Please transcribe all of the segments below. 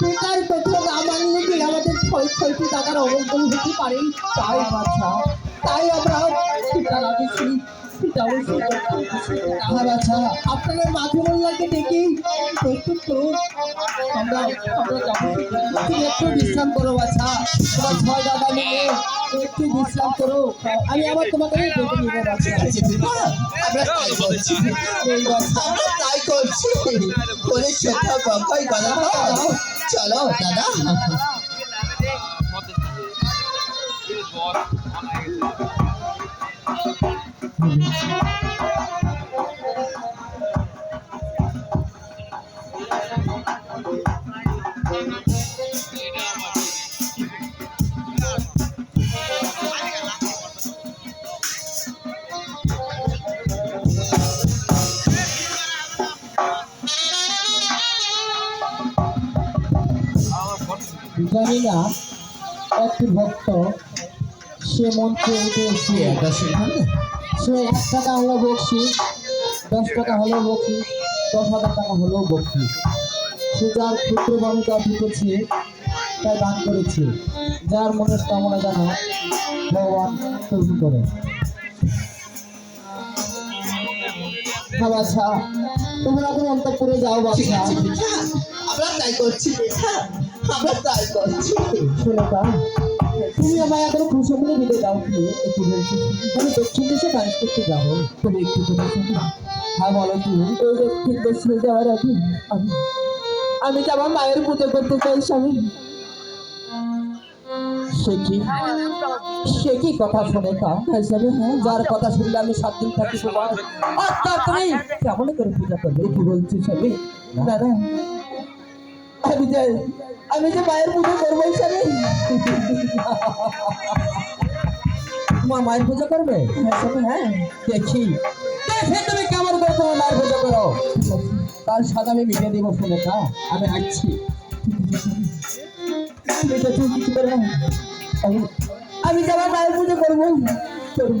বেকার কথা না মানলে কি আমাদের ছয় ছয়টি টাকার অবদান হতে পারে। তাই বাচ্চা তাই আমরা টিকা লাগিয়েছি হ্যাঁ আমরা আমরা তুমি একটু করো আমি তোমাকে বাচ্চা আমরা তাই করছি। আমরা তাই চলো, দাদা। জানি না একটি ভক্ত সে মন্ত্রে উঠে এসে সে এক টাকা হলো বকশি দশ টাকা হলো বকশি দশ হাজার টাকা হলো বকশি। সে যার ক্ষুদ্র ভূমিকা ঢুকেছে তাই দান করেছে। যার মনের কামনা যেন ভগবান পূর্ণ করে। হ্যাঁ বাছা তোমরা এখন অন্তপুরে যাও পিঠা আমরা তাই করছি আমরা তাই করছি। শোনো তা তুমি আমায় খুশি করে দিতে দাও। কি একটু বলছি আমি দক্ষিণ দেশে কাজ করতে যাব। তুমি একটু হ্যাঁ বলো কি ওই দক্ষিণ দেশে যাওয়ার আগে আমি আমি তো আমার মায়ের পুজো করতে চাই, স্বামী। সে কি? সে কি কথা শুনে তা? হিসাবে হ্যাঁ যার কথা শুনলে আমি সাত দিন থাকি তুমি কেমন করে পূজা করবে? কি বলছি স্বামী? দাদা আমি যে আমি যে মায়ের পুজো করব হিসাবে তোমার মায়ের পুজো করবে? হ্যাঁ হ্যাঁ। দেখি। দেখে তুমি কেমন করে তোমার মায়ের পুজো করো? তার সাথে আমি মিটিয়ে দেবো ফোনে তা? আমি হাঁটছি। আমি আমার মায়ের পুজো করব। করব।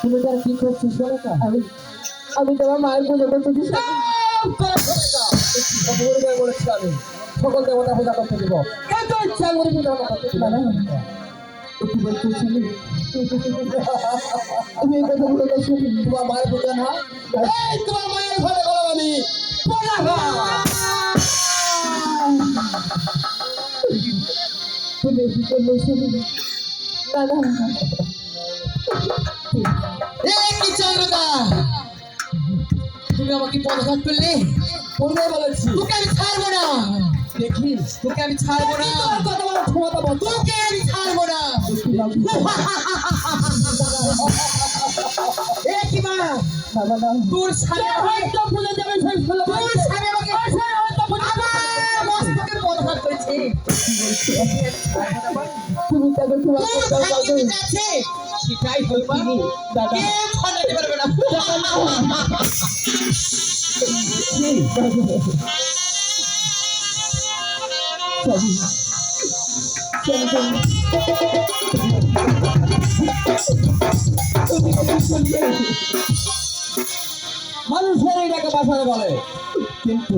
তুমি তার কি করছিস বলো তো? আমি আমি তোমার মায়ের পুজো বলেছি আমি সকল দেবতা পূজা করতে দিব। কিন্তু ইচ্ছা করে পূজা করতে দিব। না একটু বলতেছিলি আমি এই কথা বলে শুনি তোমার মায়ের পূজা না? তোমার মায়ের ঘরে গেলাম আমি পূজা তুমি কি করলে শুনি? না না এ তুমি আমাকে পদঘাত করলে পূর্বে বলেছি তোকে আমি ছাড়বো না দেখি তোকে আমি ছাড়বো না কত বড় ক্ষমতা বল তোকে আমি ছাড়বো না তোর স্বামী হয়তো ভুলে যাবে তোর স্বামী আমাকে আমার মস্তকে পদঘাত করেছে তুমি তাকে তোমার যেটা আছে হইবা দাদা পারবে না মানুষের এটাকে বাসায় বলে কিন্তু